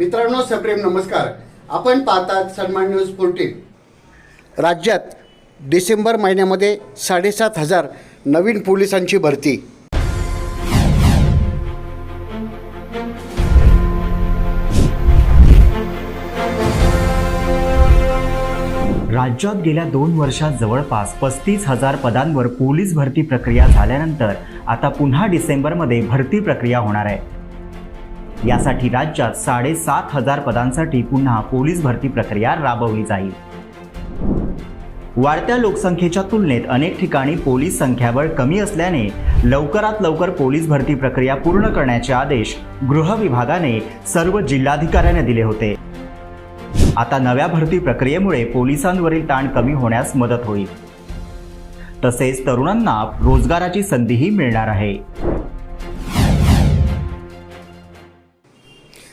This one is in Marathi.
मित्रांनो सप्रेम नमस्कार. आपण पाहतात सन्मान न्यूज फोर्टीन राज्यात डिसेंबर महिन्यामध्ये साडेसात हजार नवीन पोलिसांची भरती. राज्यात गेल्या दोन वर्षात जवळपास पस्तीस हजार पदांवर पोलीस भरती प्रक्रिया झाल्यानंतर आता पुन्हा डिसेंबरमध्ये भरती प्रक्रिया होणार आहे. यासाठी राज्यात साडेसात हजार पदांसाठी पुन्हा पोलीस भरती प्रक्रिया राबवली जाईल. वाढत्या लोकसंख्येच्या तुलनेत अनेक ठिकाणी पोलीस संख्याबळ कमी असल्याने लवकरात लवकर पोलीस भरती प्रक्रिया पूर्ण करण्याचे आदेश गृह विभागाने सर्व जिल्हाधिकाऱ्यांना दिले होते. आता नव्या भरती प्रक्रियेमुळे पोलिसांवरील ताण कमी होण्यास मदत होईल. तसेच तरुणांना रोजगाराची संधीही मिळणार आहे.